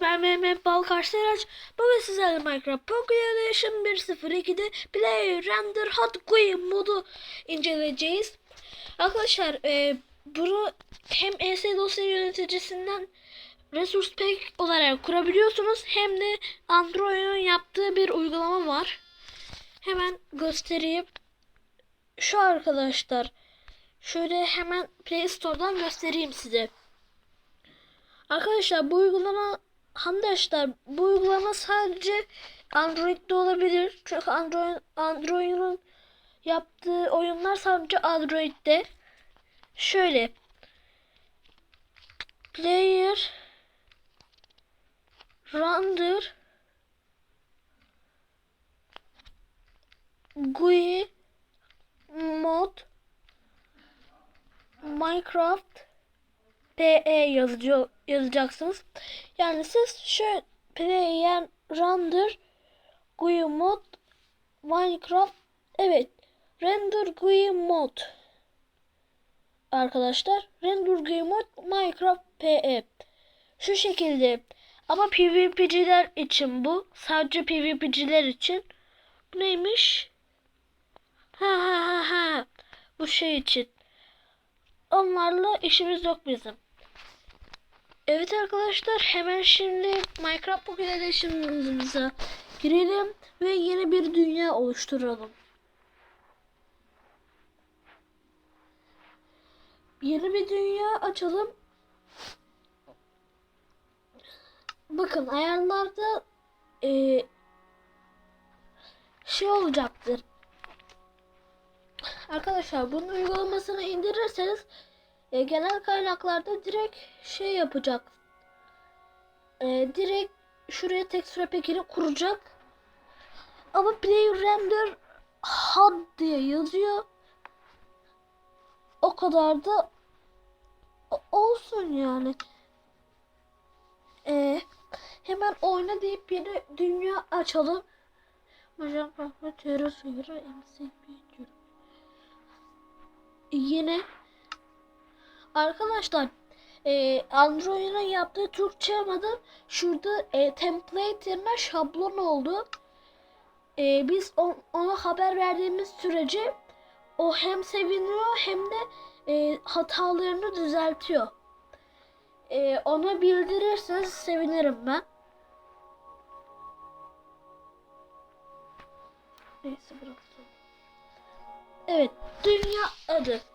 ben Mehmet Balkar Seraç. Bugün sizlerle Minecraft Pocket Edition 1.02'de Play Render Hot GUI modu inceleyeceğiz. Arkadaşlar e, bunu hem ES dosya yöneticisinden Resource Pack olarak kurabiliyorsunuz. Hem de Android'un yaptığı bir uygulama var. Hemen göstereyim. Şu arkadaşlar. Şöyle hemen Play Store'dan göstereyim size. Arkadaşlar bu uygulama arkadaşlar bu uygulama sadece Android'de olabilir. Çünkü Android Android'un yaptığı oyunlar sadece Android'de. Şöyle Player Render GUI Mod Minecraft PE yazacaksınız. Yani siz şu player render GUI mod Minecraft evet render GUI mod. Arkadaşlar render GUI mod Minecraft PE şu şekilde. Ama PvP'ciler için bu. Sadece PvP'ciler için. Bu neymiş? Ha ha ha ha. Bu şey için. Onlarla işimiz yok bizim. Evet arkadaşlar hemen şimdi Minecraft Pocket Edition'ımıza girelim ve yeni bir dünya oluşturalım. Yeni bir dünya açalım. Bakın ayarlarda e, şey olacaktır. Arkadaşlar bunun uygulamasını indirirseniz e, genel kaynaklarda direkt şey yapacak. E, direkt şuraya texture pack'ini kuracak. Ama play render HUD diye yazıyor. O kadar da olsun yani. E, hemen oyna deyip yeni dünya açalım. Hocam Rahmet Terör MCP Yine Arkadaşlar e, Android'in yaptığı Türkçe adı şurada e, template yerine şablon oldu. E, biz on, ona haber verdiğimiz sürece o hem seviniyor hem de e, hatalarını düzeltiyor. E, ona bildirirseniz sevinirim ben. Neyse bıraktım. Evet, dünya adı.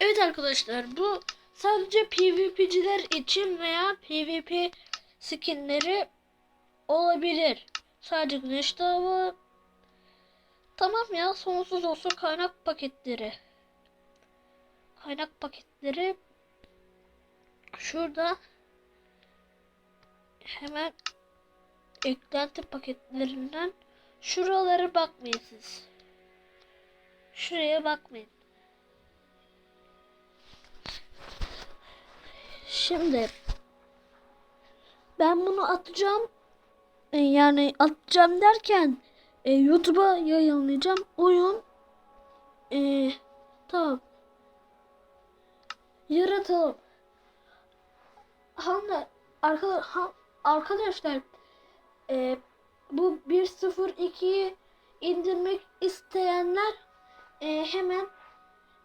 Evet arkadaşlar bu sadece PvP'ciler için veya PvP skinleri olabilir. Sadece güneş dağı. Tamam ya sonsuz olsun kaynak paketleri. Kaynak paketleri şurada hemen eklenti paketlerinden şuralara bakmayın siz. Şuraya bakmayın. Şimdi ben bunu atacağım. E, Yani atacağım derken e, YouTube'a yayınlayacağım. Oyun e, tamam. Yaratalım. Hangi arka, ha, arkadaşlar e, bu 1.02'yi indirmek isteyenler e, hemen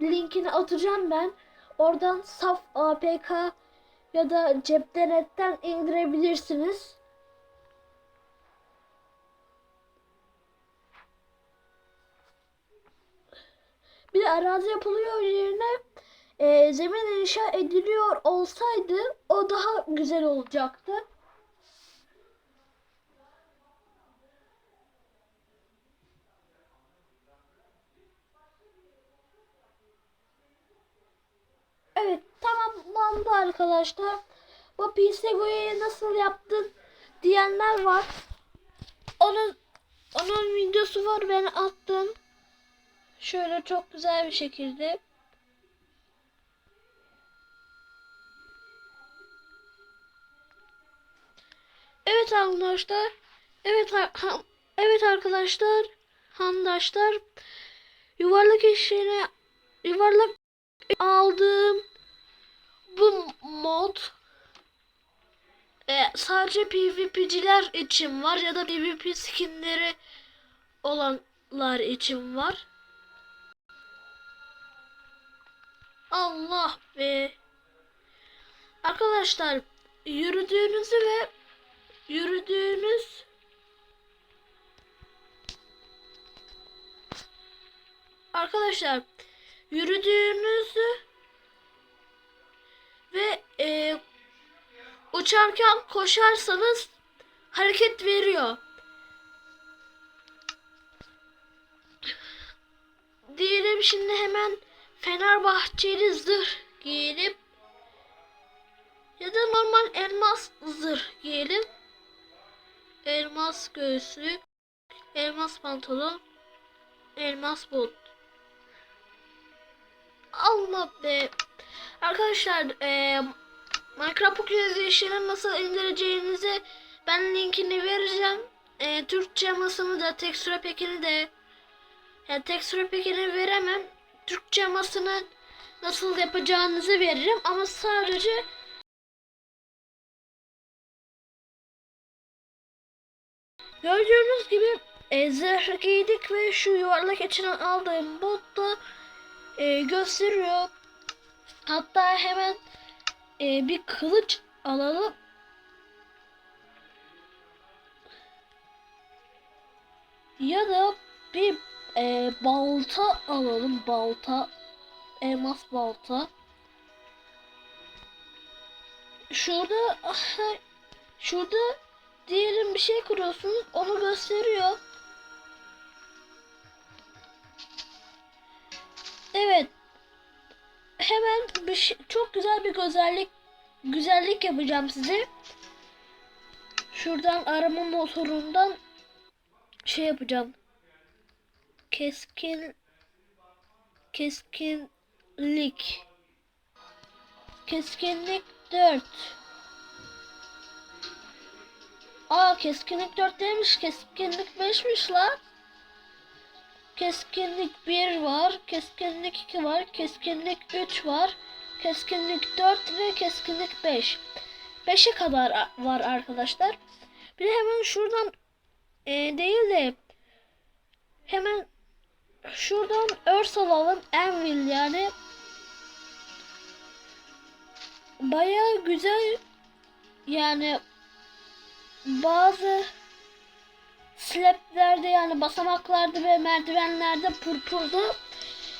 linkini atacağım ben. Oradan saf APK ya da cepten etten indirebilirsiniz. Bir arazi yapılıyor yerine e, zemin inşa ediliyor olsaydı o daha güzel olacaktı. Evet tamamlandı arkadaşlar. Bu PCGO'yu nasıl yaptın diyenler var. Onun onun videosu var ben attım. Şöyle çok güzel bir şekilde Evet arkadaşlar. Evet evet arkadaşlar. Handaşlar. Yuvarlak işine yuvarlak aldığım bu mod e, sadece PvP'ciler için var ya da PvP skinleri olanlar için var. Allah be. Arkadaşlar yürüdüğünüzü ve yürüdüğünüz Arkadaşlar yürüdüğünüzü ve e, uçarken koşarsanız hareket veriyor. Diyelim şimdi hemen Fenerbahçeli zırh giyelim. Ya da normal elmas zırh giyelim. Elmas göğüslük, elmas pantolon, elmas bot. Allah be. Arkadaşlar e, Minecraft Popülary'ini nasıl indireceğinizi ben linkini vereceğim. E, Türkçe masını da tekstüre pekini de yani tekstüre pekini veremem. Türkçe masını nasıl yapacağınızı veririm ama sadece Gördüğünüz gibi e, zırh giydik ve şu yuvarlak içine aldığım bot da e, gösteriyor. Hatta hemen e, bir kılıç alalım. Ya da bir e, balta alalım. Balta. Elmas balta. Şurada şurada diyelim bir şey kuruyorsunuz. Onu gösteriyor. Evet. Hemen bir şey, çok güzel bir güzellik güzellik yapacağım size. Şuradan arama motorundan şey yapacağım. Keskin keskinlik keskinlik 4 Aa keskinlik 4 değilmiş keskinlik 5'miş lan Keskinlik 1 var, keskinlik 2 var, keskinlik 3 var, keskinlik 4 ve keskinlik 5. 5'e kadar var arkadaşlar. Bir de hemen şuradan e, değil de hemen şuradan örs alalım. Anvil yani. Baya güzel yani bazı slaplerde yani basamaklarda ve merdivenlerde purpurda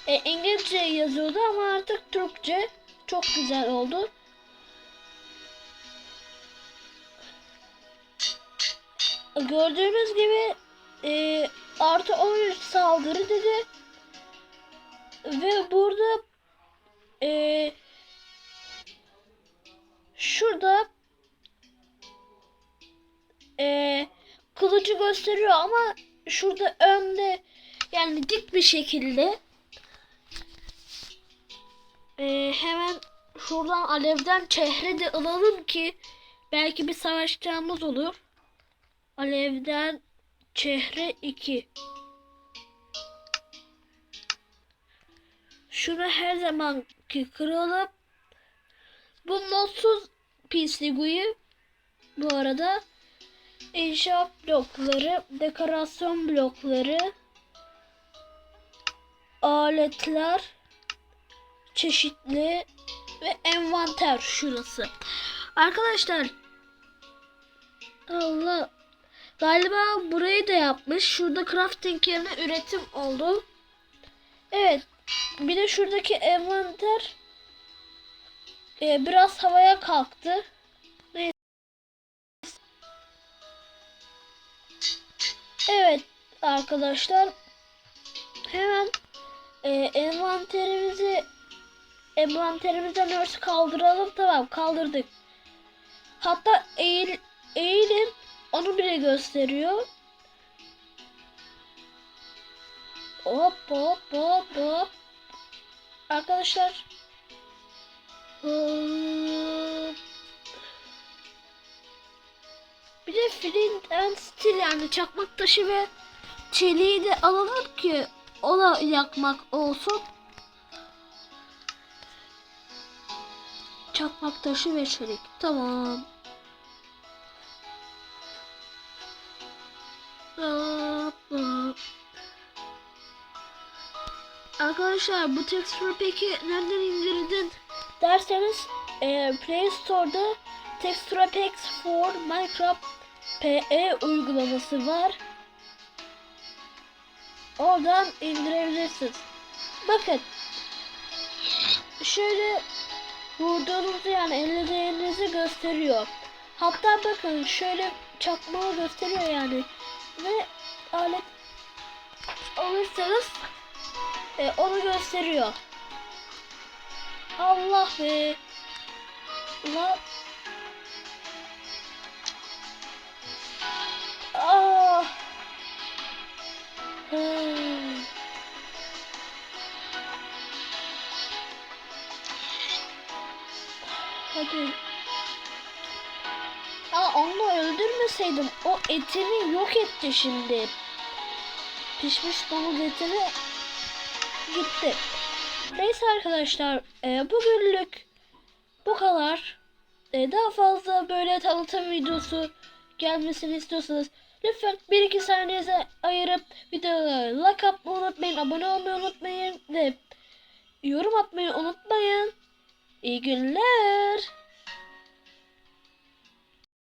e, İngilizce yazıyordu ama artık Türkçe çok güzel oldu. Gördüğünüz gibi e, artı 13 saldırı dedi ve burada e, şurada e, kılıcı gösteriyor ama şurada önde yani dik bir şekilde e, hemen şuradan alevden çehre de alalım ki belki bir savaşacağımız olur. Alevden çehre 2. Şunu her zamanki kıralım. Bu modsuz PCG'yi bu arada inşaat blokları, dekorasyon blokları, aletler, çeşitli ve envanter şurası. Arkadaşlar Allah galiba burayı da yapmış. Şurada crafting yerine üretim oldu. Evet. Bir de şuradaki envanter e, biraz havaya kalktı. Evet arkadaşlar hemen e, envanterimizi envanterimizden örs kaldıralım tamam kaldırdık hatta eğil eğilin onu bile gösteriyor Hop hop hop hop. Arkadaşlar. Hop. Bir de flint and steel yani çakmak taşı ve çeliği de alalım ki o da yakmak olsun. Çakmak taşı ve çelik. Tamam. Arkadaşlar bu texture peki nereden indirdin derseniz e, Play Store'da Texture Packs for Minecraft PE uygulaması var. Oradan indirebilirsiniz. Bakın. Şöyle vurduğunuzda yani ellediğinizi gösteriyor. Hatta bakın şöyle çakmağı gösteriyor yani. Ve alet alırsanız e, onu gösteriyor. Allah be. Ulan. Hadi. Aa onu öldürmeseydim o etini yok etti şimdi. Pişmiş domuz etini gitti. Neyse arkadaşlar e, bugünlük bu kadar. E, daha fazla böyle tanıtım videosu gelmesini istiyorsanız lütfen 1-2 saniyenize ayırıp videoya like atmayı unutmayın, abone olmayı unutmayın ve yorum atmayı unutmayın. İyi günler.